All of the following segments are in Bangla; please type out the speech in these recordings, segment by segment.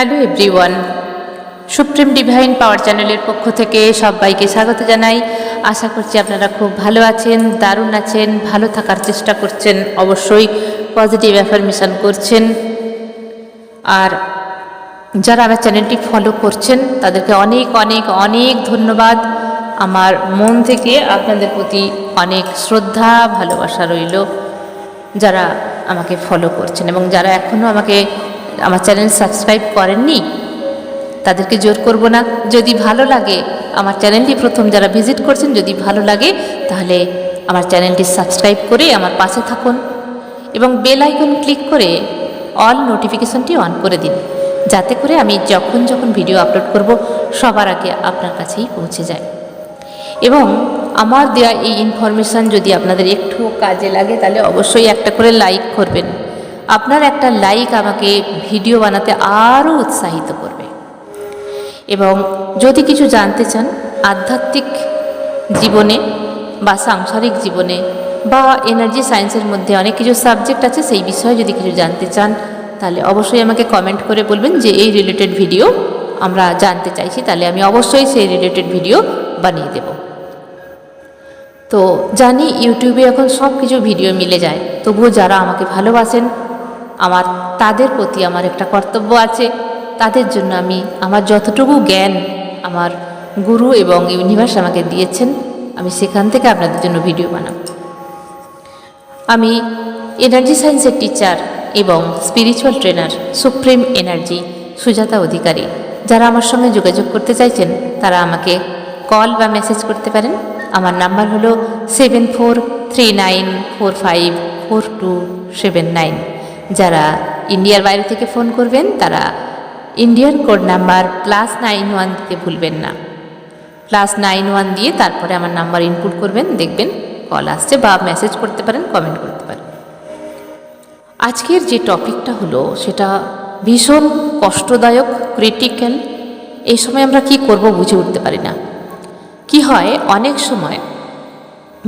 Hello everyone, supreme divine power চ্যানেলের পক্ষ থেকে সবাইকে স্বাগত জানাই। আশা করছি আপনারা খুব ভালো আছেন, দারুণ আছেন, ভালো থাকার চেষ্টা করছেন, অবশ্যই পজিটিভ অ্যাফার্মেশন করছেন। আর যারা আমার চ্যানেলটি ফলো করছেন, তাদেরকে অনেক অনেক অনেক ধন্যবাদ। আমার মন থেকে আপনাদের প্রতি অনেক শ্রদ্ধা, ভালোবাসা রইল যারা আমাকে ফলো করছেন এবং যারা এখনও আমাকে আমার চ্যানেল সাবস্ক্রাইব করেননি, তাদেরকে জোর করব না। যদি ভালো লাগে আমার চ্যানেলটি প্রথম যারা ভিজিট করছেন, যদি ভালো লাগে, তাহলে আমার চ্যানেলটি সাবস্ক্রাইব করে আমার পাশে থাকুন এবং বেল আইকন ক্লিক করে অল নোটিফিকেশনটি অন করে দিন। যাতে করে আমি যখন যখন ভিডিও আপলোড করব, সবার আগে আপনার কাছেই পৌঁছে যায়। এবং আমার দেওয়া এই ইনফরমেশান যদি আপনাদের একটু কাজে লাগে, তাহলে অবশ্যই একটা করে লাইক করবেন। আপনার একটা লাইক আমাকে ভিডিও বানাতে আরও উৎসাহিত করবে। এবং যদি কিছু জানতে চান, আধ্যাত্মিক জীবনে বা সাংসারিক জীবনে বা এনার্জি সায়েন্সের মধ্যে অনেক কিছু সাবজেক্ট আছে, সেই বিষয়ে যদি কিছু জানতে চান, তাহলে অবশ্যই আমাকে কমেন্ট করে বলবেন যে এই রিলেটেড ভিডিও আমরা জানতে চাইছি, তাহলে আমি অবশ্যই সেই রিলেটেড ভিডিও বানিয়ে দেবো। তো জানি ইউটিউবে এখন সব কিছু ভিডিও মিলে যায়, তবুও যারা আমাকে ভালোবাসেন আমার, তাদের প্রতি আমার একটা কর্তব্য আছে। তাদের জন্য আমি, আমার যতটুকু জ্ঞান আমার গুরু এবং ইউনিভার্স আমাকে দিয়েছেন, আমি সেখান থেকে আপনাদের জন্য ভিডিও বানাবো। আমি এনার্জি সায়েন্সের টিচার এবং spiritual trainer supreme energy Sujata Adhikari. যারা আমার সঙ্গে যোগাযোগ করতে চাইছেন, তারা আমাকে কল বা মেসেজ করতে পারেন। আমার নাম্বার হলো seven four three nine four five four two seven nine যারা ইন্ডিয়ার বাইরে থেকে ফোন করবেন, তারা Indian code number plus nine one দিতে ভুলবেন না। প্লাস নাইন ওয়ান দিয়ে তারপরে আমার নাম্বার ইনপুট করবেন, দেখবেন কল আসছে বা মেসেজ করতে পারেন কমেন্ট করতে পারেন। আজকের যে টপিকটা হলো, সেটা ভীষণ কষ্টদায়ক ক্রিটিক্যাল এই সময় আমরা কি করব বুঝে উঠতে পারি না। কি হয়, অনেক সময়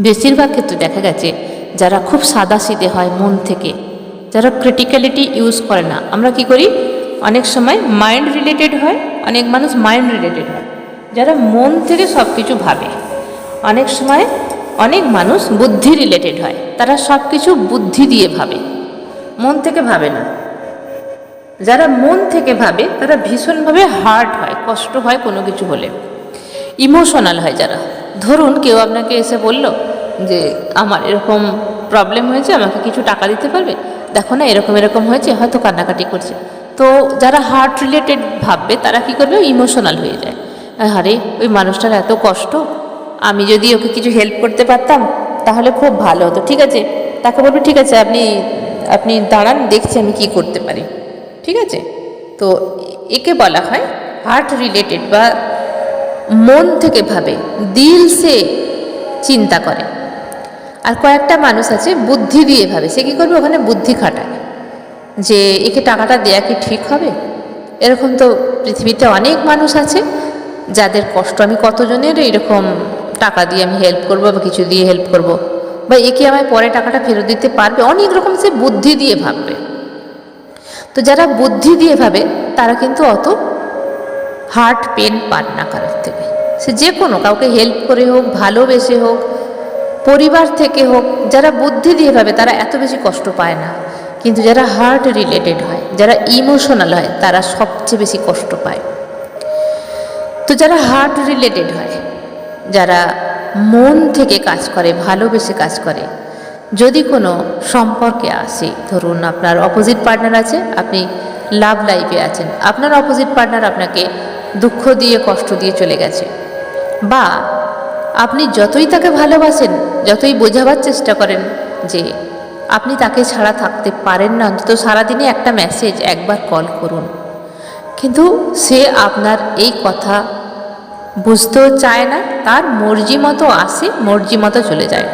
বেশিরভাগ ক্ষেত্রে দেখা গেছে, যারা খুব সাদা সিদে হয় মন থেকে যারা ক্রিটিক্যালিটি ইউজ করে না, আমরা কি করি? অনেক সময় মাইন্ড রিলেটেড হয়, অনেক মানুষ মাইন্ড রিলেটেড হয়। যারা মন থেকে সব কিছু ভাবে, অনেক সময় অনেক মানুষ বুদ্ধি রিলেটেড হয়, তারা সব কিছু বুদ্ধি দিয়ে ভাবে, মন থেকে ভাবে না। যারা মন থেকে ভাবে, তারা ভীষণভাবে হার্ট হয়, কষ্ট হয় কোনো কিছু হলে। ইমোশনাল হয় যারা। ধরুন কেউ আপনাকে এসে বলল যে, আমার এরকম প্রবলেম হয়েছে, আমাকে কিছু টাকা দিতে পারবে? দেখো না, এরকম এরকম হয়েছে, হয়তো কান্নাকাটি করছে। তো যারা হার্ট রিলেটেড ভাববে, তারা কি করবে? ইমোশনাল হয়ে যায়। আরে, ওই মানুষটার এত কষ্ট, আমি যদি ওকে কিছু হেল্প করতে পারতাম, তাহলে খুব ভালো হতো। ঠিক আছে? তাকে বলবে, ঠিক আছে, আপনি আপনি দাঁড়ান, দেখছি আমি কি করতে পারি। ঠিক আছে? তো একে বলা হয় হার্ট রিলেটেড বা মন থেকে ভাবে, দিল সে চিন্তা করে। আর কয়েকটা মানুষ আছে বুদ্ধি দিয়ে ভাবে। সে কী করবে? ওখানে বুদ্ধি খাটায়। যে একে টাকাটা দেয়া কি ঠিক হবে? এরকম তো পৃথিবীতে অনেক মানুষ আছে, যাদের কষ্ট আমি কতজনের এরকম টাকা দিয়ে আমি হেল্প করব বা কিছু দিয়ে হেল্প করব? বা একে আমায় পরে টাকাটা ফেরত দিতে পারবে? অনেক রকম সে বুদ্ধি দিয়ে ভাববে। তো যারা বুদ্ধি দিয়ে ভাবে, তারা কিন্তু অত হার্ট পেন পান না কারোর থেকে। সে যে কোনো কাউকে হেল্প করে হোক, ভালোবেসে হোক পরিবার থেকে হোক, যারা বুদ্ধি দিয়ে ভাবে তারা এত বেশি কষ্ট পায় না। কিন্তু যারা হার্ট রিলেটেড হয়, যারা ইমোশনাল হয়, তারা সবচেয়ে বেশি কষ্ট পায়। তো যারা হার্ট রিলেটেড হয়, যারা মন থেকে কাজ করে, ভালোবেসে কাজ করে, যদি কোনো সম্পর্কে আসে, ধরুন আপনার অপোজিট পার্টনার আছে, আপনি লাভ লাইফে আছেন, আপনার অপোজিট পার্টনার আপনাকে দুঃখ দিয়ে, কষ্ট দিয়ে চলে গেছে, বা আপনি যতই তাকে ভালোবাসেন, যতই বোঝাবার চেষ্টা করেন যে আপনি তাকে ছাড়া থাকতে পারেন না, অন্তত সারাদিনে একটা মেসেজ একবার কল করুন। কিন্তু সে আপনার এই কথা বুঝতেও চায় না, তার মর্জি মতো আসে, মর্জি মতো চলে যায়।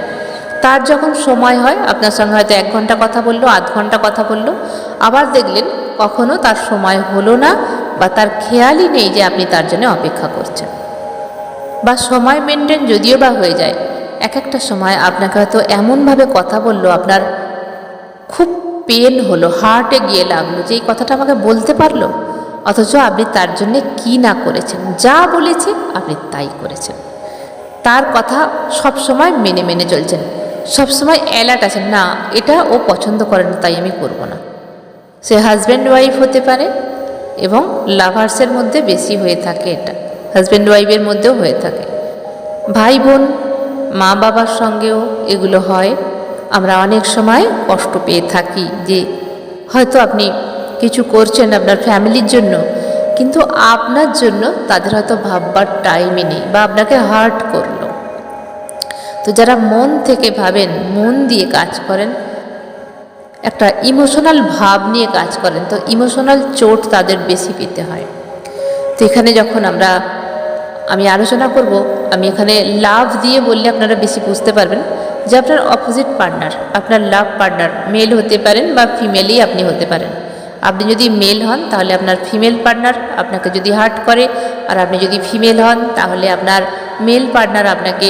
তার যখন সময় হয়, আপনার সঙ্গে হয়তো এক ঘণ্টা কথা বলল, আধ ঘণ্টা কথা বলল, আবার দেখলেন কখনো তার সময় হলো না বা তার খেয়ালই নেই যে আপনি তার জন্য অপেক্ষা করছেন। বা সময় মেনটেন যদিও বা হয়ে যায়, এক একটা সময় আপনাকে হয়তো এমনভাবে কথা বলল, আপনার খুব পেন হলো হার্টে গিয়ে লাগল যে এই কথাটা আমাকে বলতে পারল, অথচ আপনি তার জন্যে কি না করেছেন, যা বলেছে আপনি তাই করেছেন। তার কথা সব সময় মেনে মেনে চলছেন সব সময় অ্যালার্ট আছেন, না, এটা ও পছন্দ করে না, তাই আমি করব না। সে হাজব্যান্ড ওয়াইফ হতে পারে এবং লাভার্সের মধ্যে বেশি হয়ে থাকে এটা। হাজব্যান্ড ওয়াইফের মধ্যেও হয়ে থাকে। ভাই বোন মা বাবার সঙ্গেও এগুলো হয়। আমরা অনেক সময় কষ্ট পেয়ে থাকি যে হয়তো আপনি কিছু করছেন আপনার ফ্যামিলির জন্য, কিন্তু আপনার জন্য তাদের হয়তো ভাববার টাইমই নেই বা আপনাকে হার্ট করল। তো যারা মন থেকে ভাবেন, মন দিয়ে কাজ করেন, একটা ইমোশনাল ভাব নিয়ে কাজ করেন, তো ইমোশনাল চোট তাদের বেশি পেতে হয়। তো এখানে যখন আমরা আমি আলোচনা করব। আমি এখানে লাভ দিয়ে বললে আপনারা বেশি বুঝতে পারবেন যে আপনার অপোজিট পার্টনার আপনার লাভ পার্টনার মেল হতে পারেন বা ফিমেলই আপনি হতে পারেন। আপনি যদি মেল হন, তাহলে আপনার ফিমেল পার্টনার আপনাকে যদি হার্ট করে, আর আপনি যদি ফিমেল হন, তাহলে আপনার মেল পার্টনার আপনাকে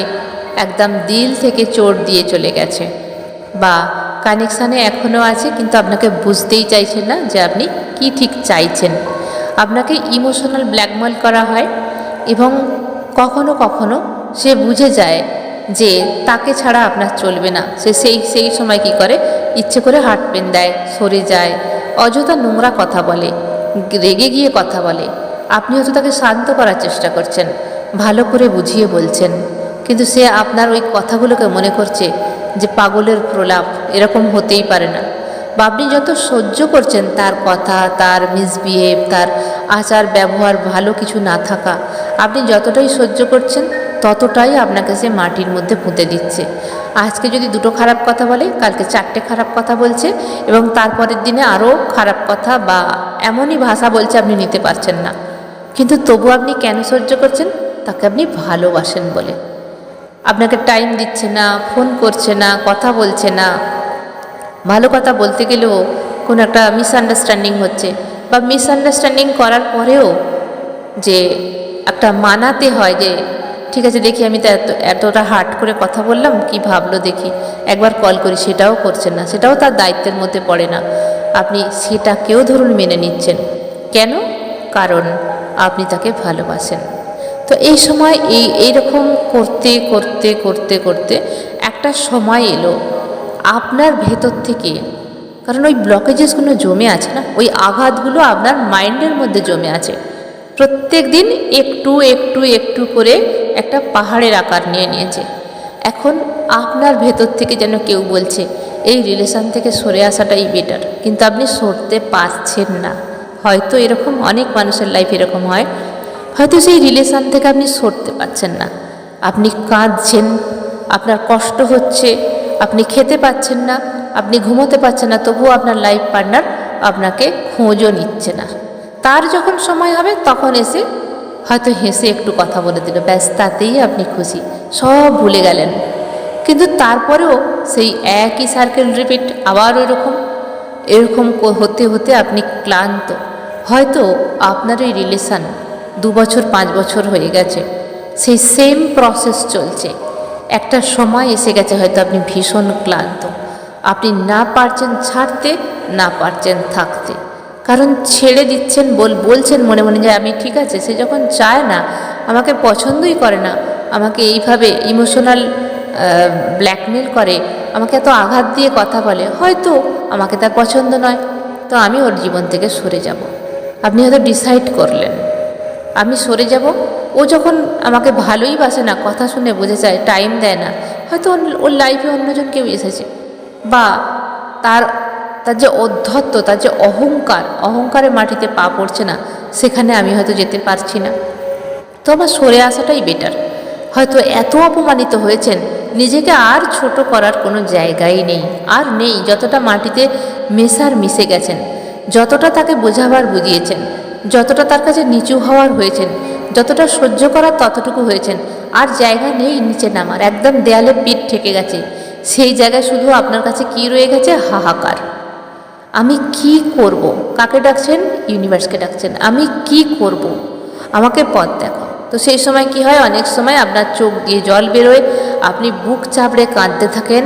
একদম দিল থেকে চোট দিয়ে চলে গেছে। বা কানেকশানে এখনও আছে, কিন্তু আপনাকে বুঝতেই চাইছেন না যে আপনি কি ঠিক চাইছেন। আপনাকে ইমোশনাল ব্ল্যাকমেল করা হয় এবং কখনো কখনো সে বুঝে যায় যে তাকে ছাড়া আপনার চলবে না। সে সেই সেই সময় কি করে? ইচ্ছে করে হার্ট পেন দেয়, সরে যায়, অযথা নোংরা কথা বলে, রেগে গিয়ে কথা বলে। আপনি হয়তো তাকে শান্ত করার চেষ্টা করছেন, ভালো করে বুঝিয়ে বলছেন। কিন্তু সে আপনার ওই কথাগুলোকে মনে করছে যে পাগলের প্রলাপ এরকম হতেই পারে না। বা আপনি যত সহ্য করছেন তার কথা, তার মিসবিহেভ তার আচার, ব্যবহার ভালো কিছু না থাকা, আপনি যতটাই সহ্য করছেন ততটাই আপনাকে সে মাটির মধ্যে পুঁতে দিচ্ছে। আজকে যদি দুটো খারাপ কথা বলে, কালকে চারটে খারাপ কথা বলছে এবং তারপরের দিনে আরও খারাপ কথা বা এমনই ভাষা বলছে আপনি নিতে পারছেন না। কিন্তু তবু আপনি কেন সহ্য করছেন? তাকে আপনি ভালোবাসেন বলে। আপনাকে টাইম দিচ্ছে না ফোন করছে না, কথা বলছে না। ভালো কথা বলতে গেলেও কোনো একটা মিসআন্ডারস্ট্যান্ডিং হচ্ছে বা মিসআন্ডারস্ট্যান্ডিং করার পরেও যে একটা মানাতে হয় যে, ঠিক আছে, দেখি আমি তো এত, এতটা হার্ট করে কথা বললাম, কি ভাবলো দেখি, একবার কল করি। সেটাও করছেন না, সেটাও তার দায়িত্বের মধ্যে পড়ে না। আপনি সেটাকেও ধরুন মেনে নিচ্ছেন। কেন? কারণ আপনি তাকে ভালোবাসেন। তো এই সময় এই, এইরকম করতে করতে করতে করতে একটা সময় এলো আপনার ভেতর থেকে, কারণ ওই ব্লকেজেসগুলো জমে আছে না, ওই আঘাতগুলো আপনার মাইন্ডের মধ্যে জমে আছে। প্রত্যেক দিন একটু একটু একটু করে একটা পাহাড়ের আকার নিয়ে নিয়েছে। এখন আপনার ভেতর থেকে যেন কেউ বলছে, এই রিলেশান থেকে সরে আসাটাই বেটার কিন্তু আপনি সরতে পারছেন না। হয়তো এরকম অনেক মানুষের লাইফ এরকম হয়। হয়তো সেই রিলেশান থেকে আপনি সরতে পারছেন না। আপনি কাঁদছেন, আপনার কষ্ট হচ্ছে আপনি খেতে পাচ্ছেন না, আপনি ঘুমোতে পারছেন না, তবুও আপনার লাইফ পার্টনার আপনাকে খোঁজও নিচ্ছে না। তার যখন সময় হবে, তখন এসে হয়তো হেসে একটু কথা বলে দিল। ব্যাস, তাতেই আপনি খুশি। সব ভুলে গেলেন। কিন্তু তারপরেও সেই একই সার্কেল রিপিট আবার এরকম। এরকম হতে হতে আপনি ক্লান্ত। হয়তো আপনার এই রিলেশান দু বছর, পাঁচ বছর হয়ে গেছে। সেই সেম প্রসেস চলছে। একটা সময় এসে গেছে হয়তো আপনি ভীষণ ক্লান্ত। আপনি না পারছেন ছাড়তে, না পারছেন থাকতে। কারণ ছেড়ে দিচ্ছেন বল, বলছেন মনে মনে যে আমি ঠিক আছে, সে যখন চায় না, আমাকে পছন্দই করে না, আমাকে এইভাবে ইমোশনাল ব্ল্যাকমেল করে, আমাকে এত আঘাত দিয়ে কথা বলে, হয়তো আমাকে তার পছন্দ নয়। তো আমি ওর জীবন থেকে সরে যাব। আপনি হয়তো ডিসাইড করলেন। আমি সরে যাব। ও যখন আমাকে ভালোই বাসে না, কথা শুনে বোঝে যায় টাইম দেয় না। হয়তো ওর- লাইফে অন্যজন কেউ এসেছে। বা তার তার যে অধ্যত্ত, তার যে অহংকার অহংকারে মাটিতে পা পড়ছে না, সেখানে আমি হয়তো যেতে পারছি না। তো আমার সরে আসাটাই বেটার হয়তো এত অপমানিত হয়েছেন, নিজেকে আর ছোট করার কোনো জায়গাই নেই, আর নেই, যতটা মাটিতে মেশার মিশে গেছেন, যতটা তাকে বোঝাবার বুঝিয়েছেন। যতটা তার কাছে নিচু হওয়ার হয়েছেন, যতটা সহ্য করার ততটুকু হয়েছেন, আর জায়গা নেই নিচে নামার, একদম দেয়ালে পিঠ ঠেকে গেছে। সেই জায়গায় শুধু আপনার কাছে কি রয়ে গেছে? হাহাকার। আমি কি করব? কাকে ডাকছেন? ইউনিভার্সকে ডাকছেন। আমি কি করব? আমাকে পথ দেখো তো সেই সময় কি হয়? অনেক সময় আপনার চোখ দিয়ে জল বেরোয়, আপনি বুক চাপড়ে কাঁদতে থাকেন।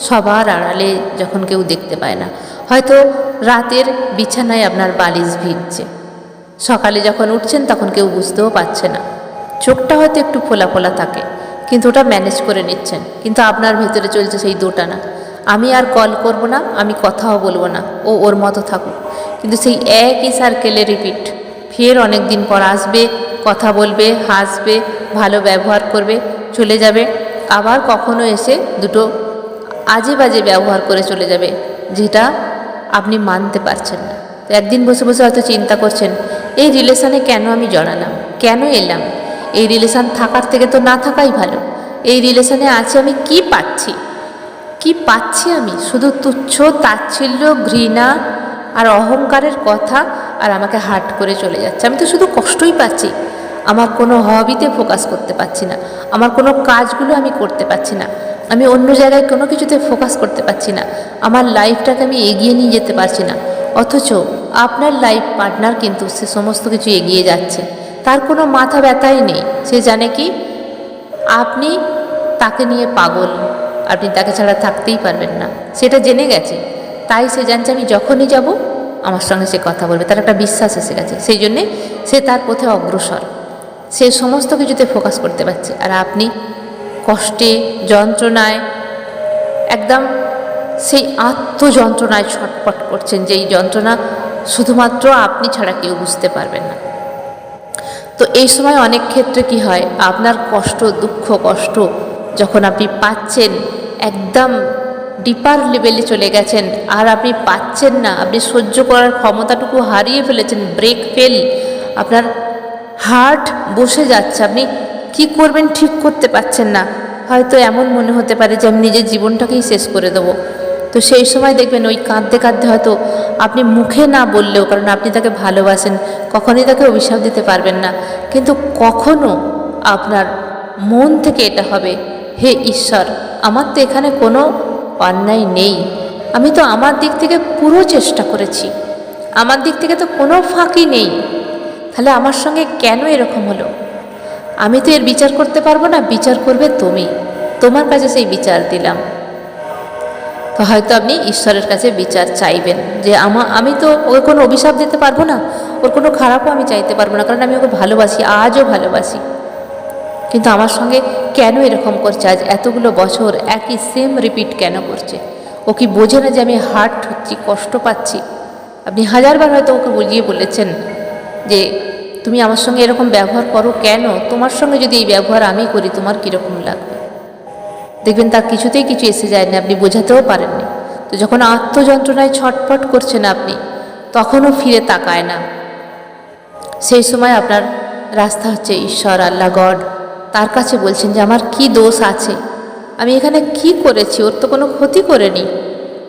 সবার আড়ালে যখন কেউ দেখতে পায় না। হয়তো রাতের বিছানায় আপনার বালিশ ভিজছে। সকালে যখন উঠছেন তখন কেউ বুঝতেও পারছে না। চোখটা হয়তো একটু ফোলা ফোলা থাকে, কিন্তু ওটা ম্যানেজ করে নিচ্ছেন। কিন্তু আপনার ভেতরে চলছে সেই দোটানা আমি আর কল করব না, আমি কথাও বলব না, ও ওর মতো থাকুক। কিন্তু সেই একই সার্কেলে রিপিট ফের অনেক দিন পর আসবে, কথা বলবে, হাসবে, ভালো ব্যবহার করবে, চলে যাবে। আবার কখনো এসে দুটো আজে বাজে ব্যবহার করে চলে যাবে, যেটা আপনি মানতে পারছেন না। তো একদিন বসে বসে হয়তো চিন্তা করছেন এই রিলেশানে কেন আমি জড়ালাম? কেন এলাম? এই রিলেশান থাকার থেকে তো না থাকাই ভালো। এই রিলেশানে আছে আমি কি পাচ্ছি? কি পাচ্ছি আমি? শুধু তুচ্ছ, তাচ্ছিল্য, ঘৃণা আর অহংকারের কথা আর আমাকে হার্ট করে চলে যাচ্ছে। আমি তো শুধু কষ্টই পাচ্ছি। আমার কোনো হবিতে ফোকাস করতে পারছি না। আমার কোনো কাজগুলো আমি করতে পারছি না। আমি অন্য জায়গায় কোনো কিছুতে ফোকাস করতে পারছি না। আমার লাইফটাকে আমি এগিয়ে নিয়ে যেতে পারছি না। অথচ আপনার লাইফ পার্টনার কিন্তু সে সমস্ত কিছু এগিয়ে যাচ্ছে। তার কোনো মাথা ব্যথাই নেই। সে জানে কি, আপনি তাকে নিয়ে পাগল, আপনি তাকে ছাড়া থাকতেই পারবেন না। সেটা জেনে গেছে। তাই সে জানছে, আমি যখনই যাব, আমার সঙ্গে সে কথা বলবে। তার একটা বিশ্বাস এসে গেছে। সেই জন্যে সে তার পথে অগ্রসর। সে সমস্ত কিছুতে ফোকাস করতে পারছে। আর আপনি কষ্টে, যন্ত্রণায় একদম সেই আত্মযন্ত্রণায় ছটপট করছেন যে এই যন্ত্রণা শুধুমাত্র আপনি ছাড়া কেউ বুঝতে পারবেন না। তো এই সময় অনেক ক্ষেত্রে কি হয়, আপনার কষ্ট, দুঃখ, কষ্ট যখন আপনি পাচ্ছেন, একদম ডিপার লেভেলে চলে গেছেন, আর আপনি পাচ্ছেন না, আপনি সহ্য করার ক্ষমতাটুকু হারিয়ে ফেলেছেন ব্রেক ফেল আপনার হার্ট বসে যাচ্ছে, আপনি কি করবেন ঠিক করতে পারছেন না। হয়তো এমন মনে হতে পারে যে আমি নিজের জীবনটাকেই শেষ করে দেবো। তো সেই সময় দেখবেন ওই কাঁদতে কাঁদতে হয়তো আপনি মুখে না বললেও, কারণ আপনি তাকে ভালোবাসেন, কখনোই তাকে অভিশাপ দিতে পারবেন না। কিন্তু কখনো আপনার মন থেকে এটা হবে, হে ঈশ্বর, আমার তো এখানে কোনো অন্যায় নেই। আমি তো আমার দিক থেকে পুরো চেষ্টা করেছি। আমার দিক থেকে তো কোনো ফাঁকি নেই। তাহলে আমার সঙ্গে কেন এরকম হলো? আমি তো এর বিচার করতে পারব না, বিচার করবে তুমি। তোমার কাছে সেই বিচার দিলাম। তো হয়তো আপনি ঈশ্বরের কাছে বিচার চাইবেন যে আমা, আমি তো ওকে কোনো অভিশাপ দিতে পারব না, ওর কোনো খারাপও আমি চাইতে পারব না, কারণ আমি ওকে ভালোবাসি, আজও ভালোবাসি। কিন্তু আমার সঙ্গে কেন এরকম করছে? আজ এতগুলো বছর একই সেম রিপিট কেন করছে? ও কি বোঝে না যে আমি হার্ট হচ্ছি, কষ্ট পাচ্ছি? আপনি হাজারবার হয়তো ওকে বুঝিয়ে বলেছেন যে তুমি আমার সঙ্গে এরকম ব্যবহার করো কেন? তোমার সঙ্গে যদি এই ব্যবহার আমি করি, তোমার কীরকম লাগবে? দেখবেন তার কিছুতেই কিছু এসে যায় না আপনি বোঝাতেও পারেননি। তো যখন আত্মযন্ত্রণায় ছটফট করছেন আপনি, তখনও ফিরে তাকায় না। সেই সময় আপনার রাস্তা হচ্ছে, ঈশ্বর, আল্লাহ, গড, তার কাছে বলছেন যে, আমার কি দোষ আছে? আমি এখানে কি করেছি? ওর তো কোনো ক্ষতি করেনি।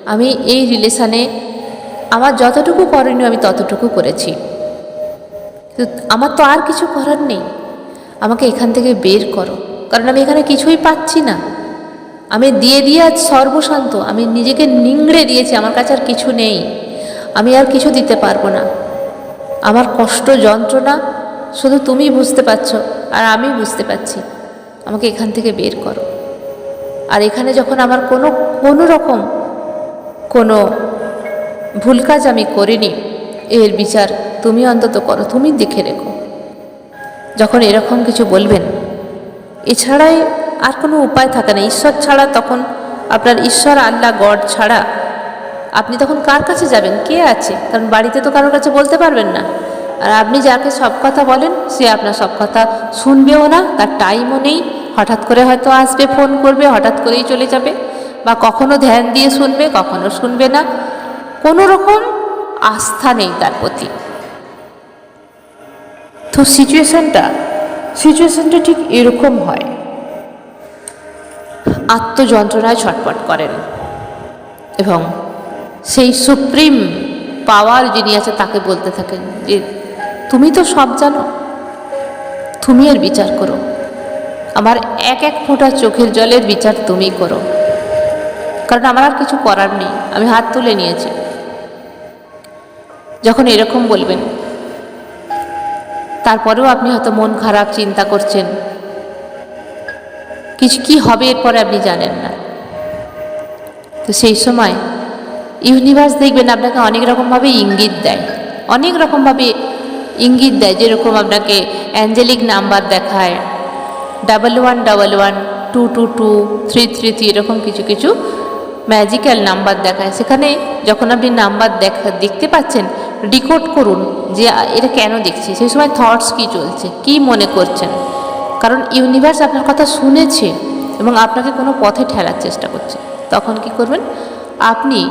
আমি এই রিলেশানে, আমার যতটুকু করণীয় আমি ততটুকু করেছি। আমার তো আর কিছু করার নেই। আমাকে এখান থেকে বের করো। কারণ আমি এখানে কিছুই পাচ্ছি না। আমি দিয়ে দিয়ে আজ সর্বশান্ত, আমি নিজেকে নিংড়ে দিয়েছি, আমার কাছে আর কিছু নেই। আমি আর কিছু দিতে পারব না। আমার কষ্ট, যন্ত্রণা শুধু তুমি বুঝতে পারছ, আর আমি বুঝতে পারছি। আমাকে এখান থেকে বের করো। আর এখানে যখন আমার কোনো কোনো রকম কোনো ভুল কাজ আমি করিনি, এর বিচার তুমি অন্তত করো, তুমি দেখে রেখো। যখন এরকম কিছু বলবেন, এছাড়াই আর কোনো উপায় থাকে না। ঈশ্বর ছাড়া তখন আপনার ঈশ্বর, আল্লাহ, গড ছাড়া আপনি তখন কার কাছে যাবেন? কে আছে? কারণ বাড়িতে তো কারোর কাছে বলতে পারবেন না। আর আপনি যাকে সব কথা বলেন, সে আপনার সব কথা শুনবেও না, তার টাইমও নেই। হঠাৎ করে হয়তো আসবে ফোন করবে, হঠাৎ করেই চলে যাবে বা কখনো ধ্যান দিয়ে শুনবে, কখনো শুনবে না। কোনো রকম আস্থা নেই তার প্রতি। তো সিচুয়েশনটা সিচুয়েশনটা ঠিক এরকম হয়। আত্মযন্ত্রণায় ছটপট করেন। এবং সেই সুপ্রিম পাওয়ার যিনি আছে, তাকে বলতে থাকেন যে, তুমি তো সব জানো। তুমি এর বিচার করো। আমার এক এক ফোঁটা চোখের জলের বিচার তুমি করো। কারণ আমার আর কিছু করার নেই। আমি হাত তুলে নিয়েছি। যখন এরকম বলবেন, তারপরেও আপনি হয়তো মন খারাপ, চিন্তা করছেন। কিছু কি হবে এরপরে আপনি জানেন না। তো সেই সময় ইউনিভার্স দেখবেন আপনাকে অনেক রকমভাবে ইঙ্গিত দেয়। অনেক রকমভাবে ইঙ্গিত দেয় যেরকম আপনাকে অ্যাঞ্জেলিক নাম্বার দেখায়, double one double one, two two two, three three three, এরকম কিছু কিছু ম্যাজিক্যাল নাম্বার দেখায়। সেখানে যখন আপনি নাম্বার দেখা, দেখতে পাচ্ছেন, ডিকোড করুন যে, এটা কেন দেখছি? সেই সময় থটস কী চলছে? কি মনে করছেন? কারণ ইউনিভার্স আপনার কথা শুনেছে এবং আপনাকে কোনো পথে ঠেলার চেষ্টা করছে। তখন কি করবেন? আপনি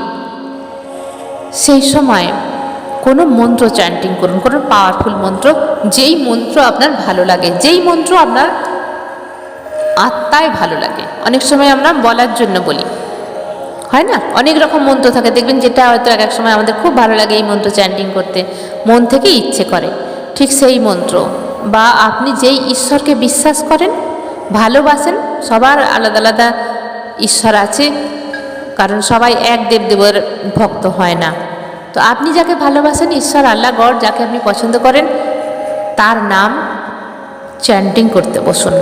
সেই সময় কোনো মন্ত্র চ্যান্টিং করুন, কোনো পাওয়ারফুল মন্ত্র, যেই মন্ত্র আপনার ভালো লাগে, যেই মন্ত্র আপনার আত্মায় ভালো লাগে। অনেক সময় আমরা বলার জন্য বলি। হয় না? অনেক রকম মন্ত্র থাকে। দেখবেন যেটা হয়তো এক এক সময় আমাদের খুব ভালো লাগে এই মন্ত্র চ্যান্টিং করতে। মন থেকে ইচ্ছে করে। ঠিক সেই মন্ত্র। বা আপনি যেই ঈশ্বরকে বিশ্বাস করেন, ভালোবাসেন, সবার আলাদা আলাদা ঈশ্বর আছে, কারণ সবাই এক দেবদেবের ভক্ত হয় না। তো আপনি যাকে ভালোবাসেন, ঈশ্বর আল্লাহ গড, যাকে আপনি পছন্দ করেন, তার নাম চ্যান্টিং করতে বসুন।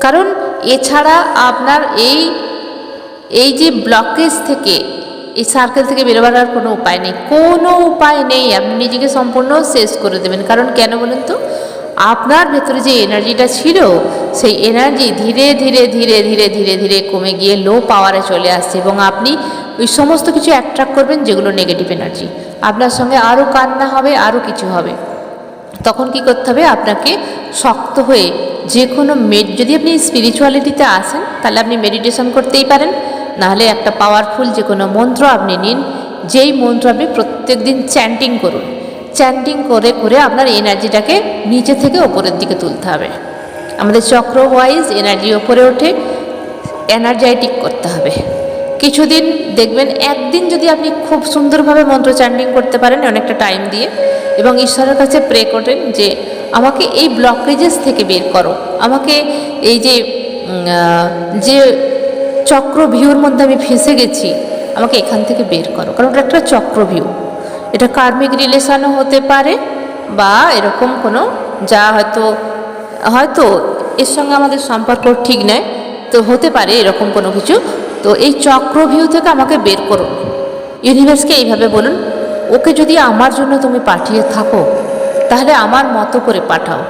কারণ এছাড়া আপনার এই এই যে ব্লকেজ থেকে এই সার্কেল থেকে বেরোবার আর কোনো উপায় নেই। কোনো উপায় নেই। আপনি নিজেকে সম্পূর্ণ শেষ করে দেবেন। কারণ কেন বলুন তো? আপনার ভেতরে যে এনার্জিটা ছিল, সেই এনার্জি ধীরে ধীরে ধীরে ধীরে ধীরে ধীরে কমে গিয়ে লো পাওয়ারে চলে আসছে এবং আপনি ওই সমস্ত কিছু অ্যাট্রাক্ট করবেন যেগুলো নেগেটিভ এনার্জি আপনার সঙ্গে আরও কান্না হবে আরও কিছু হবে। তখন কি করতে হবে? আপনাকে শক্ত হয়ে যে কোনো মেড যদি আপনি স্পিরিচুয়ালিটিতে আসেন, তাহলে আপনি মেডিটেশন করতেই পারেন। নাহলে একটা পাওয়ারফুল যে কোনো মন্ত্র আপনি নিন, যেই মন্ত্র আপনি প্রত্যেক দিন চ্যান্টিং করুন। চ্যান্টিং করে করে আপনার এনার্জিটাকে নিচে থেকে ওপরের দিকে তুলতে হবে। আমাদের চক্র ওয়াইজ এনার্জি ওপরে ওঠে এনার্জাইটিক করতে হবে। কিছুদিন দেখবেন, একদিন যদি আপনি খুব সুন্দরভাবে মন্ত্র চ্যান্টিং করতে পারেন অনেকটা টাইম দিয়ে, এবং ঈশ্বরের কাছে প্রে করেন যে, আমাকে এই ব্লকেজেস থেকে বের করো। আমাকে এই যে যে চক্রভিউর মধ্যে আমি ফেঁসে গেছি। আমাকে এখান থেকে বের করো। কারণ ওটা একটা চক্রভিউ এটা কার্মিক রিলেশনও হতে পারে বা এরকম কোনো যা হয়তো হয়তো এর সঙ্গে আমাদের সম্পর্ক ঠিক নয় তো হতে পারে এরকম কোনো কিছু। তো এই চক্রভিউ থেকে আমাকে বের করো। ইউনিভার্সকে এইভাবে বলুন, ওকে যদি আমার জন্য তুমি পাঠিয়ে থাকো, তাহলে আমার মতো করে পাঠাও।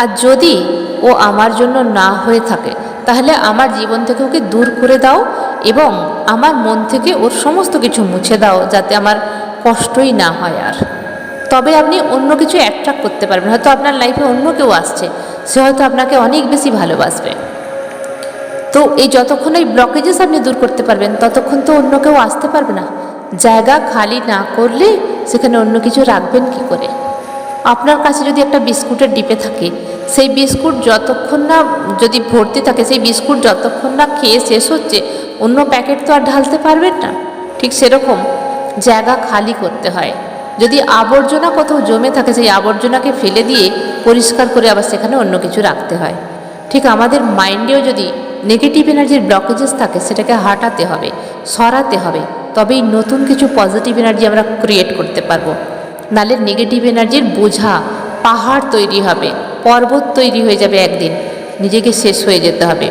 আর যদি ও আমার জন্য না হয়ে থাকে তাহলে আমার জীবন থেকে ওকে দূর করে দাও এবং আমার মন থেকে ওর সমস্ত কিছু মুছে দাও যাতে আমার কষ্টই না হয় আর। তবে আপনি অন্য কিছু অ্যাট্রাক্ট করতে পারবেন। হয়তো আপনার লাইফে অন্য কেউ আসছে, সে হয়তো আপনাকে অনেক বেশি ভালোবাসবে। তো এই যতক্ষণ এই ব্লকেজেস আপনি দূর করতে পারবেন, ততক্ষণ তো অন্য কেউ আসতে পারবে না। জায়গা খালি না করলে সেখানে অন্য কিছু রাখবেন কি করে? আপনার কাছে যদি একটা বিস্কুটের ডিপে থাকে, সেই বিস্কুট যতক্ষণ না যদি ভর্তি থাকে, সেই বিস্কুট যতক্ষণ না খেয়ে শেষ হচ্ছে, অন্য প্যাকেট তো আর ঢালতে পারবেন না। ঠিক সেরকম জায়গা খালি করতে হয়। যদি আবর্জনা কোথাও জমে থাকে, সেই আবর্জনাকে ফেলে দিয়ে পরিষ্কার করে আবার সেখানে অন্য কিছু রাখতে হয়। ঠিক আমাদের মাইন্ডেও যদি নেগেটিভ এনার্জির ব্লকেজেস থাকে, সেটাকে হাঁটাতে হবে, সরাতে হবে, তবেই নতুন কিছু পজিটিভ এনার্জি আমরা ক্রিয়েট করতে পারব। নালে নেগেটিভ এনার্জির বোঝা, পাহাড় তৈরি হবে, পর্বত তৈরি হয়ে যাবে একদিন, নিজেকে শেষ হয়ে যেতে হবে।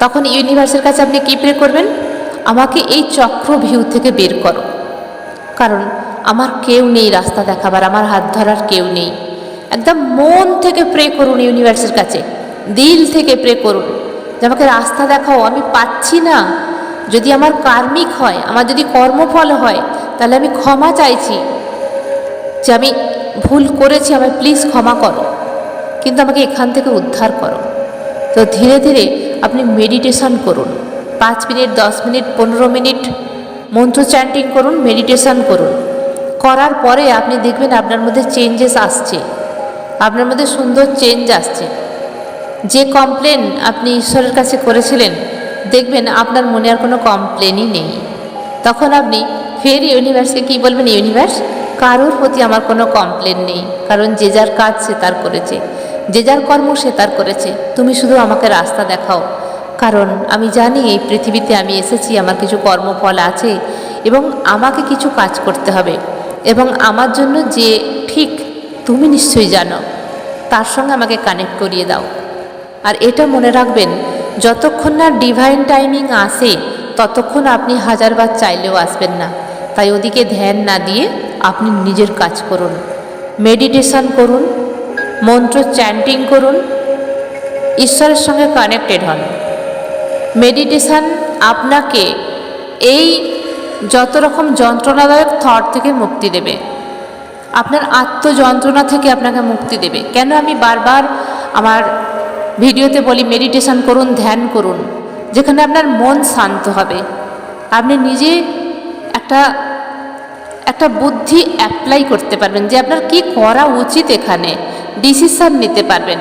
তখন ইউনিভার্সের কাছে আপনি কী প্রে করবেন? আমাকে এই চক্র ভিউ থেকে বের করো। কারণ আমার কেউ নেই রাস্তা দেখাবার, আমার হাত ধরার কেউ নেই। একদম মন থেকে প্রে করুন ইউনিভার্সের কাছে, দিল থেকে প্রে করুন যে আমাকে রাস্তা দেখাও, আমি পাচ্ছি না। যদি আমার কার্মিক হয়, আমার যদি কর্মফল হয়, তাহলে আমি ক্ষমা চাইছি। যে আমি ভুল করেছি, আমায় প্লিজ ক্ষমা করো। কিন্তু আমাকে এখান থেকে উদ্ধার করো। তো ধীরে ধীরে আপনি মেডিটেশন করুন। পাঁচ মিনিট, দশ মিনিট, পনেরো মিনিট মন্ত্র চ্যান্টিং করুন মেডিটেশন করুন। করার পরে আপনি দেখবেন আপনার মধ্যে চেঞ্জেস আসছে। আপনার মধ্যে সুন্দর চেঞ্জ আসছে। যে কমপ্লেন আপনি ঈশ্বরের কাছে করেছিলেন, দেখবেন আপনার মনে আর কোনো কমপ্লেনই নেই। তখন আপনি ফের ইউনিভার্সকে কী বলবেন? ইউনিভার্স কারোর প্রতি আমার কোনো কমপ্লেন নেই। কারণ যে যার কাজ সে তার করেছে। যে যার কর্ম সে তার করেছে। তুমি শুধু আমাকে রাস্তা দেখাও। কারণ আমি জানি এই পৃথিবীতে আমি এসেছি, আমার কিছু কর্মফল আছে এবং আমাকে কিছু কাজ করতে হবে এবং আমার জন্য যে ঠিক তুমি নিশ্চয়ই জানো, তার সঙ্গে আমাকে কানেক্ট করিয়ে দাও। আর এটা মনে রাখবেন, যতক্ষণ না ডিভাইন টাইমিং আসে, ততক্ষণ আপনি হাজারবার চাইলেও আসবেন না। তাই ওদিকে ধ্যান না দিয়ে আপনি নিজের কাজ করুন। মেডিটেশন করুন, মন্ত্র চ্যান্টিং করুন, ঈশ্বরের সঙ্গে কানেক্টেড হন। মেডিটেশান আপনাকে এই যত রকম যন্ত্রণাদায়ক থট থেকে মুক্তি দেবে। আপনার আত্মযন্ত্রণা থেকে আপনাকে মুক্তি দেবে। কেন আমি বারবার আমার ভিডিওতে বলি মেডিটেশন করুন, ধ্যান করুন, যেখানে আপনার মন শান্ত হবে। আপনি নিজে একটা একটা বুদ্ধি অ্যাপ্লাই করতে পারবেন যে আপনার কি করা উচিত এখানে ডিসিশান নিতে পারবেন।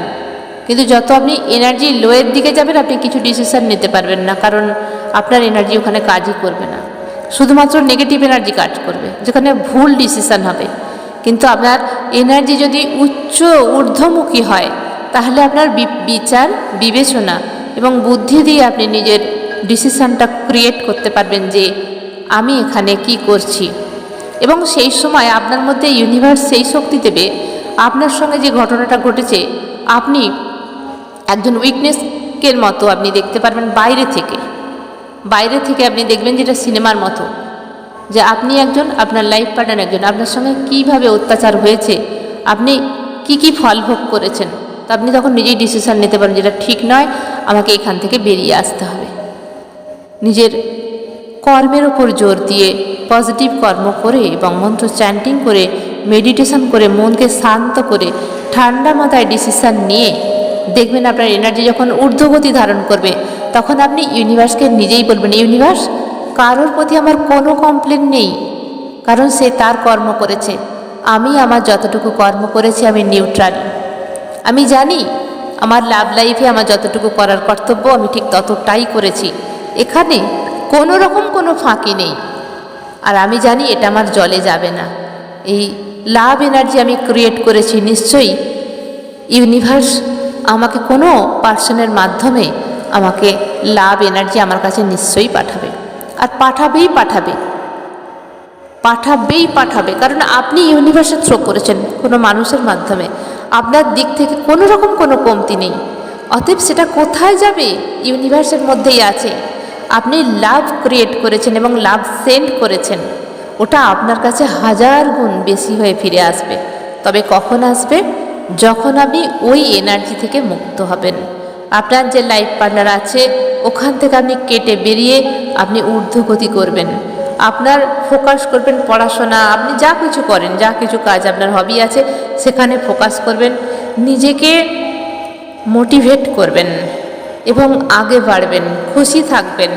কিন্তু যত আপনি এনার্জি লোয়ের দিকে যাবেন, আপনি কিছু ডিসিশান নিতে পারবেন না, কারণ আপনার এনার্জি ওখানে কাজই করবে না। শুধুমাত্র নেগেটিভ এনার্জি কাজ করবে, যেখানে ভুল ডিসিশান হবে। কিন্তু আপনার এনার্জি যদি উচ্চ ঊর্ধ্বমুখী হয়, তাহলে আপনার বিচার, বিবেচনা এবং বুদ্ধি দিয়ে আপনি নিজের ডিসিশানটা ক্রিয়েট করতে পারবেন যে আমি এখানে কি করছি। এবং সেই সময় আপনার মধ্যে ইউনিভার্স সেই শক্তি দেবে। আপনার সঙ্গে যে ঘটনাটা ঘটেছে, আপনি একজন উইকনেসকের মতো আপনি দেখতে পারবেন বাইরে থেকে। বাইরে থেকে আপনি দেখবেন যেটা সিনেমার মতো, যে আপনি একজন, আপনার লাইফ পার্টনার একজন, আপনার সঙ্গে কীভাবে অত্যাচার হয়েছে, আপনি কি কি ফল ভোগ করেছেন, তা আপনি তখন নিজেই ডিসিশন নিতে পারেন যেটা ঠিক নয়, আমাকে এখান থেকে বেরিয়ে আসতে হবে। নিজের কর্মের ওপর জোর দিয়ে পজিটিভ কর্ম করে এবং মন্ত্র চ্যান্টিং করে মেডিটেশন করে, মনকে শান্ত করে, ঠান্ডা মাথায় ডিসিশান নিয়ে দেখবেন আপনার এনার্জি যখন ঊর্ধ্বগতি ধারণ করবে, তখন আপনি ইউনিভার্সকে নিজেই বলবেন ইউনিভার্স কারোর প্রতি আমার কোনো কমপ্লেন নেই, কারণ সে তার কর্ম করেছে। আমি আমার যতটুকু কর্ম করেছি, আমি নিউট্রাল আমি জানি আমার লাভ লাইফে আমার যতটুকু করার কর্তব্য, আমি ঠিক ততটাই করেছি। এখানে কোনো রকম কোনো ফাঁকি নেই। আর আমি জানি এটা আমার জলে যাবে না। এই লাভ এনার্জি আমি ক্রিয়েট করেছি নিশ্চয়ই ইউনিভার্স আমাকে কোনো পার্সনের মাধ্যমে আমাকে লাভ এনার্জি আমার কাছে নিশ্চয়ই পাঠাবে। আর পাঠাবেই পাঠাবে। পাঠাবেই পাঠাবে। কারণ আপনি ইউনিভার্সে থ্রো করেছেন কোনো মানুষের মাধ্যমে। আপনার দিক থেকে কোনো রকম কোনো কমতি নেই। অতএব সেটা কোথায় যাবে? ইউনিভার্সের মধ্যেই আছে। আপনি লাভ ক্রিয়েট করেছেন এবং লাভ সেন্ড করেছেন। ওটা আপনার কাছে হাজার গুণ বেশি হয়ে ফিরে আসবে। তবে কখন আসবে? যখন আপনি ওই এনার্জি থেকে মুক্ত হবেন। আপনার যে লাইফ পার্টনার আছে, ওখান থেকে আপনি কেটে বেরিয়ে আপনি ঊর্ধ্বগতি করবেন। আপনার ফোকাস করবেন পড়াশোনা, আপনি যা কিছু করেন, যা কিছু কাজ আপনার হবি আছে, সেখানে ফোকাস করবেন। নিজেকে মোটিভেট করবেন। এবং আগে বাড়বেন, খুশি থাকবেন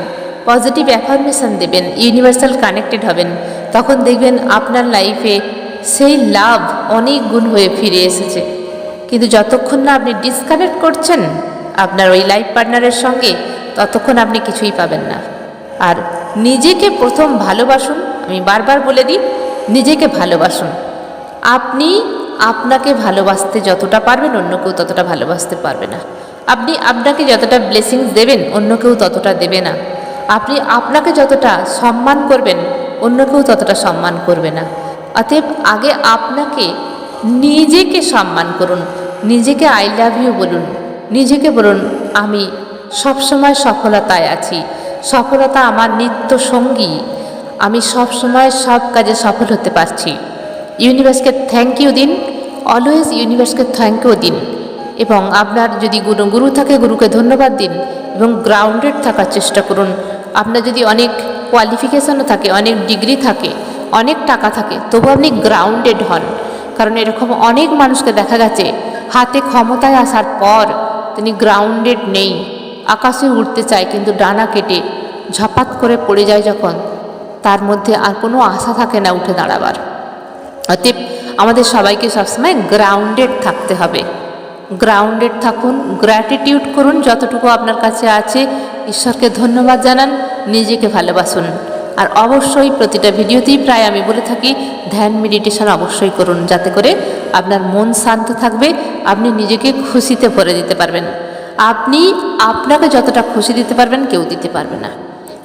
পজিটিভ অ্যাফার্মেশন দেবেন ইউনিভার্সাল কানেক্টেড হবেন। তখন দেখবেন আপনার লাইফে সেই লাভ অনেক গুণ হয়ে ফিরে এসেছে। কিন্তু যতক্ষণ না আপনি ডিসকানেক্ট করছেন, আপনার ওই লাইফ পার্টনারের সঙ্গে ততক্ষণ আপনি কিছুই পাবেন না। আর নিজেকে প্রথম ভালোবাসুন, আমি বারবার বলে দিই, নিজেকে ভালোবাসুন। আপনি আপনাকে ভালোবাসতে যতটা পারবেন অন্য কেউ ততটা ভালোবাসতে পারবে না। আপনি আপনাকে যতটা ব্লেসিংস দেবেন অন্য কেউ ততটা দেবে না। আপনি আপনাকে যতটা সম্মান করবেন অন্য কেউ ততটা সম্মান করবে না। অতএব আগে আপনাকে নিজেকে সম্মান করুন, নিজেকে আই লাভ ইউ বলুন, নিজেকে বলুন, আমি সবসময় সফলতায় আছি, সফলতা আমার নিত্য সঙ্গী, আমি সবসময় সব কাজে সফল হতে পারছি। ইউনিভার্সকে থ্যাংক ইউ দিন অলওয়েজ ইউনিভার্সকে থ্যাংক ইউ দিন। এবং আপনার যদি গুরু গুরু থাকে, গুরুকে ধন্যবাদ দিন এবং গ্রাউন্ডেড থাকার চেষ্টা করুন। আপনার যদি অনেক কোয়ালিফিকেশনও থাকে, অনেক ডিগ্রি থাকে, অনেক টাকা থাকে, তবু আপনি গ্রাউন্ডেড হন। কারণ এরকম অনেক মানুষকে দেখা গেছে, হাতে ক্ষমতায় আসার পর তিনি গ্রাউন্ডেড নেই। আকাশে উঠতে চায়, কিন্তু ডানা কেটে ঝপাত করে পড়ে যায় যখন, তার মধ্যে আর কোনো আশা থাকে না উঠে দাঁড়াবার। অতএব আমাদের সবাইকে সবসময় গ্রাউন্ডেড থাকতে হবে। গ্রাউন্ডেড থাকুন গ্র্যাটিটিউড করুন যতটুকু আপনার কাছে আছে। ঈশ্বরকে ধন্যবাদ জানান, নিজেকে ভালোবাসুন। আর অবশ্যই প্রতিটা ভিডিওতেই প্রায় আমি বলে থাকি, ধ্যান মেডিটেশন অবশ্যই করুন, যাতে করে আপনার মন শান্ত থাকবে, আপনি নিজেকে খুশিতে ভরে দিতে পারবেন। আপনি আপনাকে যতটা খুশি দিতে পারবেন, কেউ দিতে পারবে না।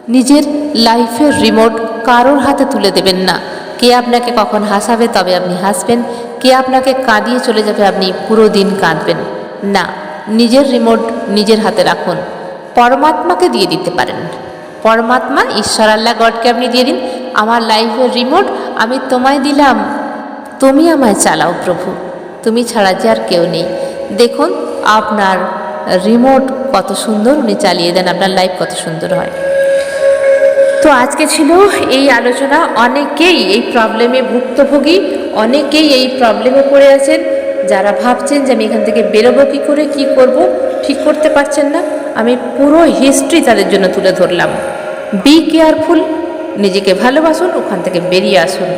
নিজের লাইফের রিমোট কারোর হাতে তুলে দেবেন না। কে আপনাকে কখন হাসাবে, তবে আপনি হাসবেন। কে আপনাকে কাঁদিয়ে চলে যাবে আপনি পুরো দিন কাঁদবেন? না, নিজের রিমোট নিজের হাতে রাখুন। পরমাত্মাকে দিয়ে দিতে পারেন। পরমাত্মা, ঈশ্বর আল্লাহ গডকে আপনি দিয়ে দিন। আমার লাইফের রিমোট আমি তোমায় দিলাম। তুমি আমায় চালাও প্রভু। তুমি ছাড়া যে আর কেউ নেই। দেখুন, আপনার রিমোট কত সুন্দর উনি চালিয়ে দেন। আপনার লাইফ কত সুন্দর হয়। তো আজকে ছিল এই আলোচনা। অনেকেই এই প্রবলেমে ভুক্তভোগী। অনেকেই এই প্রবলেমে পড়ে আছেন। যারা ভাবছেন যে আমি এখান থেকে বেরোবো কী করে, কি করব, ঠিক করতে পারছেন না। আমি পুরো হিস্ট্রি তাদের জন্য তুলে ধরলাম। বি কেয়ারফুল নিজেকে ভালোবাসুন, ওখান থেকে বেরিয়ে আসুন।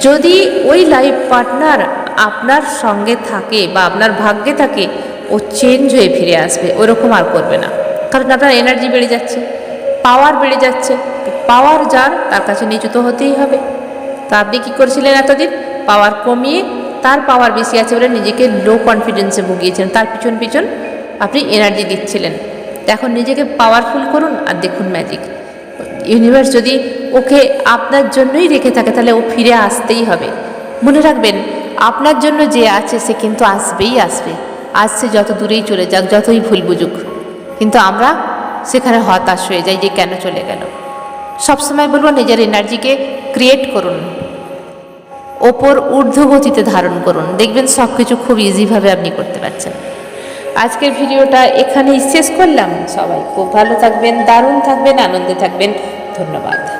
যদি ওই লাইফ পার্টনার আপনার সঙ্গে থাকে বা আপনার ভাগ্যে থাকে, ও চেঞ্জ হয়ে ফিরে আসবে। ওরকম আর করবে না। কারণ আপনার এনার্জি বেড়ে যাচ্ছে পাওয়ার বেড়ে যাচ্ছে। পাওয়ার যার, তার কাছে নিচু তো হতেই হবে। তা আপনি কী করেছিলেন এতদিন? পাওয়ার কমিয়ে তার পাওয়ার বেশি আছে বলে নিজেকে লো কনফিডেন্সে ভুগিয়েছেন তার পিছন পিছন আপনি এনার্জি দিচ্ছিলেন। এখন নিজেকে পাওয়ারফুল করুন আর দেখুন ম্যাজিক ইউনিভার্স যদি ওকে আপনার জন্যই রেখে থাকে, তাহলে ও ফিরে আসতেই হবে। মনে রাখবেন, আপনার জন্য যে আছে, সে কিন্তু আসবেই আসবে। আসছে যত দূরেই চলে যাক, যতই ভুল বুঝুক, কিন্তু আমরা সেখানে হতাশ হয়ে যাই যে কেন চলে গেল। সবসময় বলব, নিজের এনার্জিকে ক্রিয়েট করুন। ওপর ঊর্ধ্বগতিতে ধারণ করুন। দেখবেন সব কিছু খুব ইজিভাবে আপনি করতে পারছেন। আজকের ভিডিওটা এখানেই শেষ করলাম। সবাই খুব ভালো থাকবেন, দারুণ থাকবেন, আনন্দে থাকবেন। ধন্যবাদ।